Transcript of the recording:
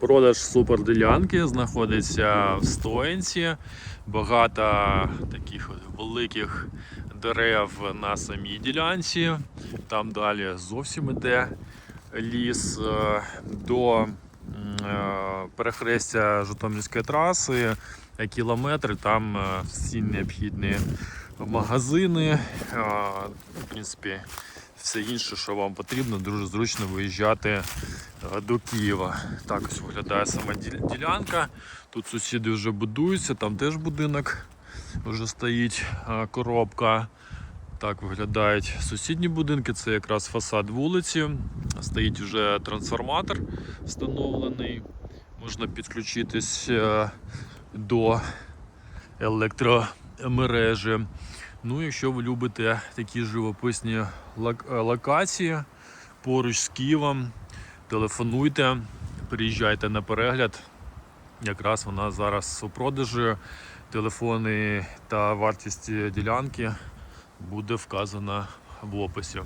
Продаж суперділянки знаходиться в Стоянці. Багато таких от великих дерев на самій ділянці. Там далі зовсім іде ліс е, до е, перехрестя Житомирської траси. е, Кілометри, там всі необхідні магазини. В принципі, все інше, що вам потрібно, дуже зручно виїжджати е, до Києва. Так ось виглядає сама ділянка. Тут сусіди вже будуються, там теж будинок вже стоїть е, коробка. Так виглядають сусідні будинки. Це якраз фасад вулиці. Стоїть вже трансформатор встановлений. Можна підключитись е, до електромережі. Ну, якщо ви любите такі живописні е, локації поруч з Києвом, телефонуйте, приїжджайте на перегляд. Якраз вона зараз у продажі. Телефони та вартість ділянки буде вказана в описі.